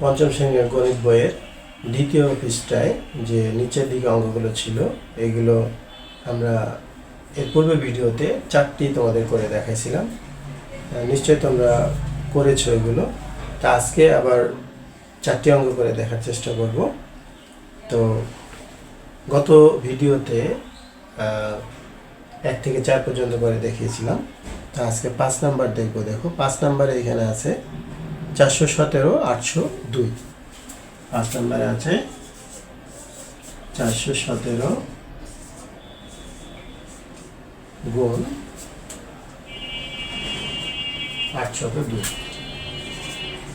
পঞ্চম শ্রেণির গণিত বইয়ের দ্বিতীয় পৃষ্ঠায় যে নিচের দিকে অঙ্কগুলো ছিল, এগুলো আমরা এর পূর্বে ভিডিওতে চারটি তোমাদের করে দেখাইছিলাম। নিশ্চয়ই তোমরা করেছ এগুলো। তা আজকে আবার চারটি অঙ্ক করে দেখার চেষ্টা করব। তো গত ভিডিওতে এক থেকে চার পর্যন্ত করে দেখিয়েছিলাম। তো আজকে পাঁচ নাম্বার দেখব। দেখো, পাঁচ নাম্বারে এখানে আছে চারশো সতেরো, আটশো দুই। পাঁচ নম্বরে আছে চারশো সতেরো গুণ আটশত দুই।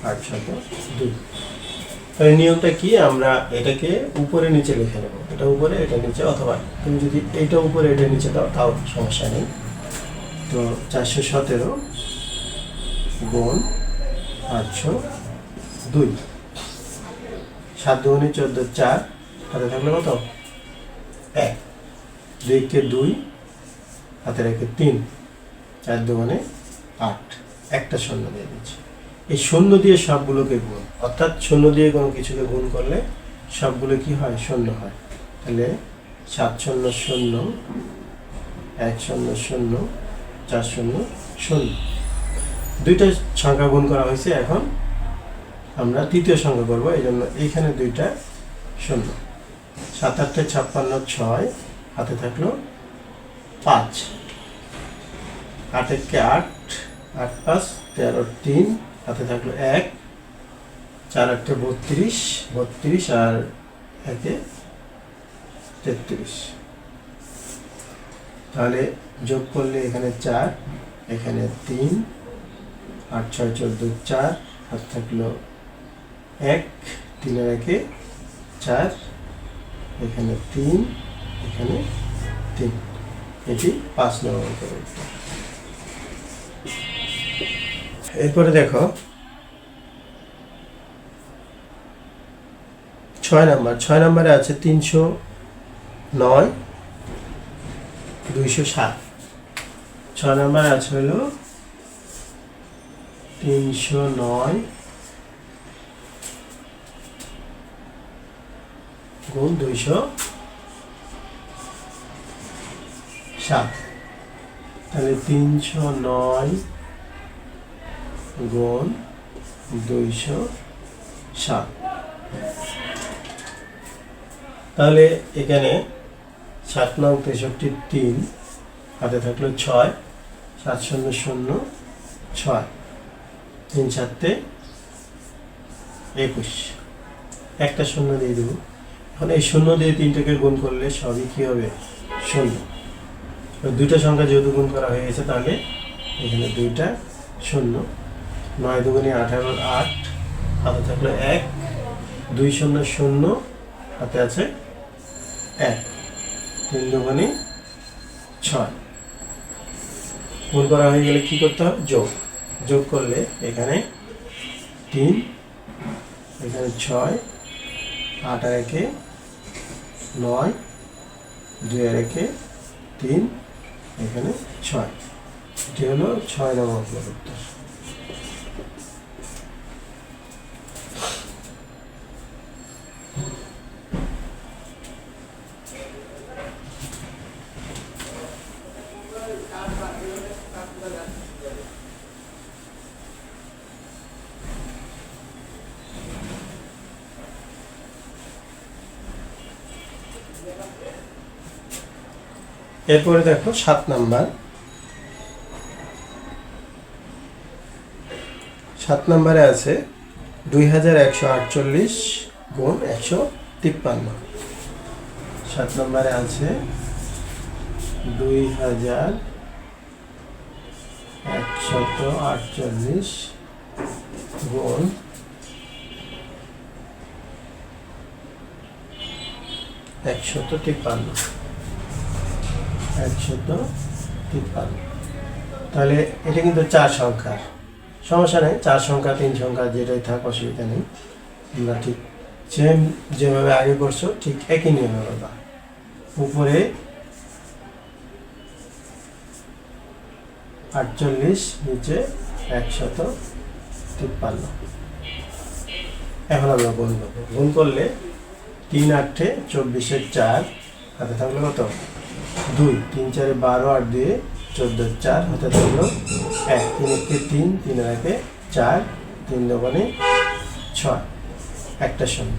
আটশত দুই। তাহলে নিয়মটা কি? আমরা এটাকে উপরে, নিচে লিখে নেব। এটা উপরে, এটা নিচে, অথবা তুমি যদি এইটা উপরে, এটা নিচে দাও, তাও সমস্যা নেই। তো চারশো সতেরো গুণ আটশো দুই। সাত দুগুণে চোদ্দ, চার। হাতে থাকলে কত? এক। দুইকে দুই হাতে রেখে তিন। চার দুগুণে আট। একটা শূন্য দিয়ে দিচ্ছি। এই শূন্য দিয়ে সবগুলোকে গুণ। অর্থাৎ শূন্য দিয়ে কোনো কিছুকে গুণ করলে সবগুলো কি হয়? শূন্য হয়। তাহলে সাত শূন্য শূন্য, এক শূন্য শূন্য, চার শূন্য শূন্য। দুইটা সংখ্যা গুণ করা হয়েছে এখন। আমরা তৃতীয় সংখ্যা করব এই জন্য এইখানে দুইটা শূন্য। সাত আটটা ছাপ্পান্ন ছয়, হাতে থাকল পাঁচ। আট একে আট আট পাঁচ, তেরো তিন, হাতে থাকল এক। চার আটটা বত্রিশ বত্রিশ আর একে তেত্রিশ। তাহলে যোগ করলে এখানে চার, এখানে তিন আট, ছয়, চোদ্দ, চার, হাত থাকল এক তিনের একে চার, এখানে তিন এখানে তিন এটি পাঁচ নম্বর। এরপরে দেখো, ছয় নাম্বার, ছয় নাম্বারে আছে তিনশো নয়, দুইশো সাত ছয় নাম্বারে আছে হলো তিনশো নয় গুণ দুইশো সাত। তাহলে তিনশো নয় গুণ দুইশো সাত। তাহলে এখানে সাত নং তেষট্টি তিন হাতে থাকল ছয়, সাত শূন্য শূন্য ছয়। তিন সাতে একুশ। একটা শূন্য দিয়ে দেবো। এখন এই শূন্য দিয়ে তিনটাকে গুণ করলে সবই কী হবে? শূন্য। দুইটা সংখ্যা যেহেতু গুণ করা হয়ে গেছে, তাহলে এখানে দুইটা শূন্য। নয় দুগুণে আঠারো আট, হাতে থাকল এক। দুই শূন্য শূন্য, হাতে আছে এক। তিন দুগুণে ছয়। গুণ করা হয়ে গেলে কি করতে হবে? যোগ। যোগ করলে এখানে তিন, এখানে ছয়, আট আর একে নয়, দুই আর একে তিন, এখানে ছয়। এটি হলো ছয় নম্বর উত্তর এরপরে দেখো সাত নাম্বার। সাত নাম্বারে আছে দুই হাজার একশো আটচল্লিশ গুণ একশো তিপ্পান্ন। সাত নম্বরে আছে দুই হাজার একশত আটচল্লিশ গুণ একশত তিপ্পান্ন। একশত তিপ্পান্ন। তাহলে এটা কিন্তু চার সংখ্যার। সমস্যা নেই, চার সংখ্যা, তিন সংখ্যা যেটাই থাক অসুবিধা নেই। তোমরা ঠিক সেম যেভাবে আগে করছ, ঠিক একই নিয়মে করবা। উপরে আটচল্লিশ, নিচে একশত তিপ্পান্ন। এখন আমরা গুণ করব। গুণ করলে তিন আটে চব্বিশের চার, হাতে থাকল কত? দুই, তিন, চারে বারো, আট, দিয়ে চোদ্দ, চার, হাতে থাকল এক, তিন একে তিন তিন একে চার, তিন দোকানে ছয়। একটা শূন্য।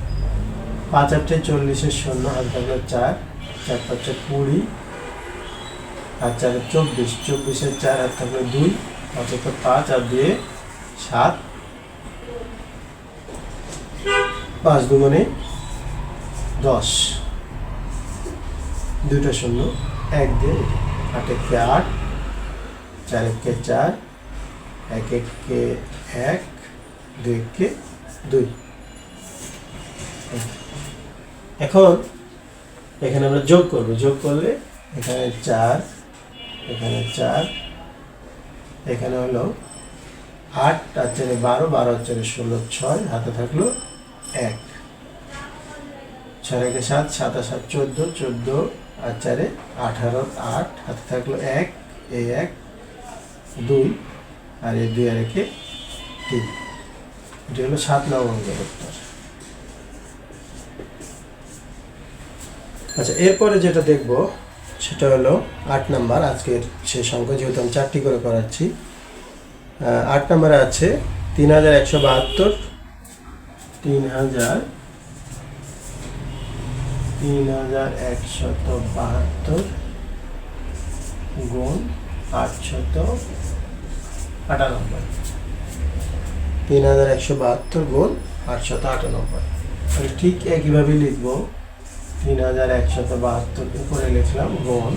পাঁচ, আটে চল্লিশের শূন্য, হাতে থাকল চার চার, পাঁচে কুড়ি, আর চারে চব্বিশ চব্বিশের চার, হাতে থাকল দুই, পাঁচ একটা পাঁচ, আর দিয়ে সাত। পাঁচ দুগুণে দশ। দুইটা শূন্য। এক দিয়ে আট একে আট চার একে চার এক একে এক দুই একে দুই। এখন এখানে আমরা যোগ করব। যোগ করলে এখানে চার এখানে চার, এখানে হলো আট আর চারে বারো বারো চারে ষোলো, ছয়, হাতে থাকল এক। ছয় একে সাত সাত আর সাত, চোদ্দ চোদ্দ আর চারে আঠারো, আট, হাতে থাকল এক, এই এক, দুই, আর এই দুই আর একে তিন। এটি হলো সাত অঙ্কের উত্তর। আচ্ছা এরপরে যেটা দেখব, সেটা হলো আট নাম্বার, আজকের শেষ অঙ্ক, যেহেতু আমি চারটি করে করাচ্ছি। আট নাম্বারে আছে তিন হাজার একশো বাহাত্তর, তিন হাজার তিন হাজার একশত বাহাত্তর গুণ আটশত আটানব্বই। তিন হাজার একশো বাহাত্তর গুণ আটশত আটানব্বই। আমি ঠিক একইভাবে লিখব। তিন হাজার একশত বাহাত্তর উপরে লিখলাম গুণ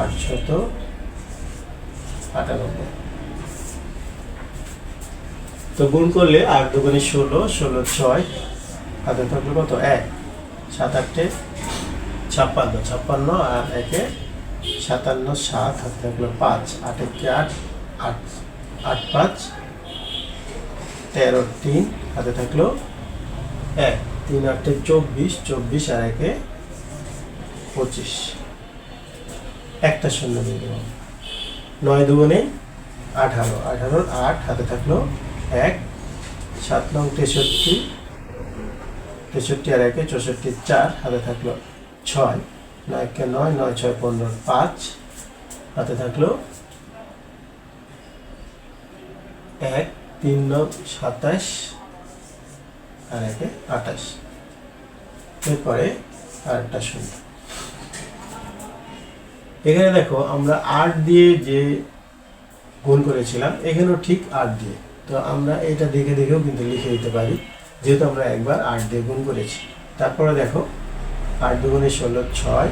আটশত আটানব্বই। তো গুণ করলে আট দুগুণে ষোলো ষোলো ছয়, হাতে থাকল কত? এক। সাত আটটে ছাপ্পান্ন ছাপ্পান্ন আর একে সাতান্ন, সাত হাতে থাকল পাঁচ, আট একে আট আট আট পাঁচ, তেরো, তিন, হাতে থাকল এক, তিন, আটে চব্বিশ চব্বিশ আর একে পঁচিশ। একটা শূন্য দিয়ে দেবো। নয় দুগুণে আঠারো, আঠারোর আট হাতে থাকল এক, সাত নং তেষট্টি তেষট্টি আর একে চৌষট্টি চার হাতে থাকল ছয় নয় নয়কে নয় নয় ছয় পনেরো, পাঁচ হাতে থাকল এক, তিন নয় সাতাশ আর একে আঠাশ এরপরে আরেকটা শূন্য। এখানে দেখো আমরা আট দিয়ে যে গুণ করেছিলাম, এখানেও ঠিক আট দিয়ে। তো আমরা এটা দেখে দেখেও কিন্তু লিখে দিতে পারি। যেহেতু আমরা একবার আট দিয়ে গুণ করেছি। তারপরে দেখো, আট দুগুণে ষোলো, ছয়।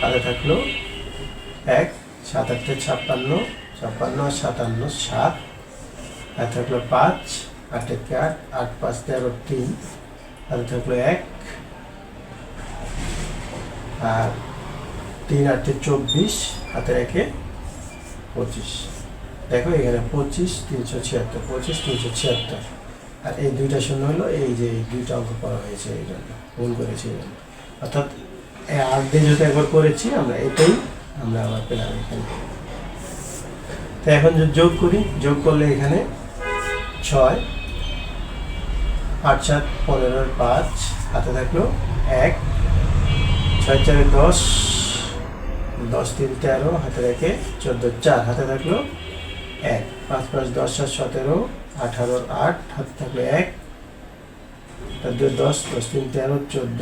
তাহলে থাকল এক, সাত আটটা ছাপ্পান্ন ছাপ্পান্ন আর সাতান্ন, সাত। আর থাকল পাঁচ, আট একে আট আট পাঁচ তেরো, তিন। আর থাকল এক। আর তিন আটে চব্বিশ হাতে রেখে পঁচিশ। দেখো এখানে পঁচিশ, তিনশো ছিয়াত্তর, পঁচিশ, তিনশো ছিয়াত্তর। আর এই দুইটা শূন্য হলো, এই যে দুইটা অঙ্ক করা হয়েছে, এই জন্য ভুল করেছি অর্থাৎ আট দিয়ে যেহেতু একবার করেছি, আমরা এটাই আমরা আবার পেলাম এখানে। তো এখন যোগ করি, যোগ করলে এখানে ছয়, আট সাত পনেরোর পাঁচ, হাতে থাকল এক, ছয় চারে দশ দশ তিন তেরো, হাতে রেখে চোদ্দ চার, হাতে থাকল এক, পাঁচ পাঁচ দশ সাত সতেরো আঠারোর আট হাতে থাকল এক। তার দুই দশ দশ, তিন, তেরো, চোদ্দ,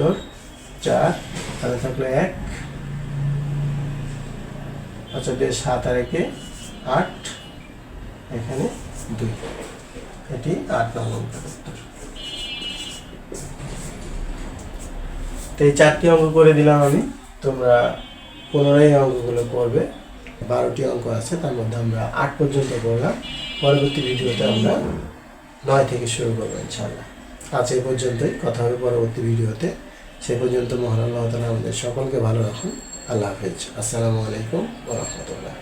চার হাতে থাকল এক। আচ্ছা দিয়ে সাত আর একে আট, এখানে দুই। এটি আট নম্বর উত্তর। তো এই চারটি অঙ্ক করে দিলাম আমি। তোমরা পুনরায় অঙ্কগুলো করবে। বারোটি অঙ্ক আছে, তার মধ্যে আমরা আট পর্যন্ত পড়লাম। পরবর্তী ভিডিওতে আমরা নয় থেকে শুরু করব ইনশাল্লাহ আজ এ পর্যন্তই, কথা হবে পরবর্তী ভিডিওতে। সে পর্যন্ত মহান আল্লাহ তালা আমাদের সকলকে ভালো রাখুন। আল্লাহ হাফেজ। আসসালামু আলাইকুম ওরহমতুল্লাহ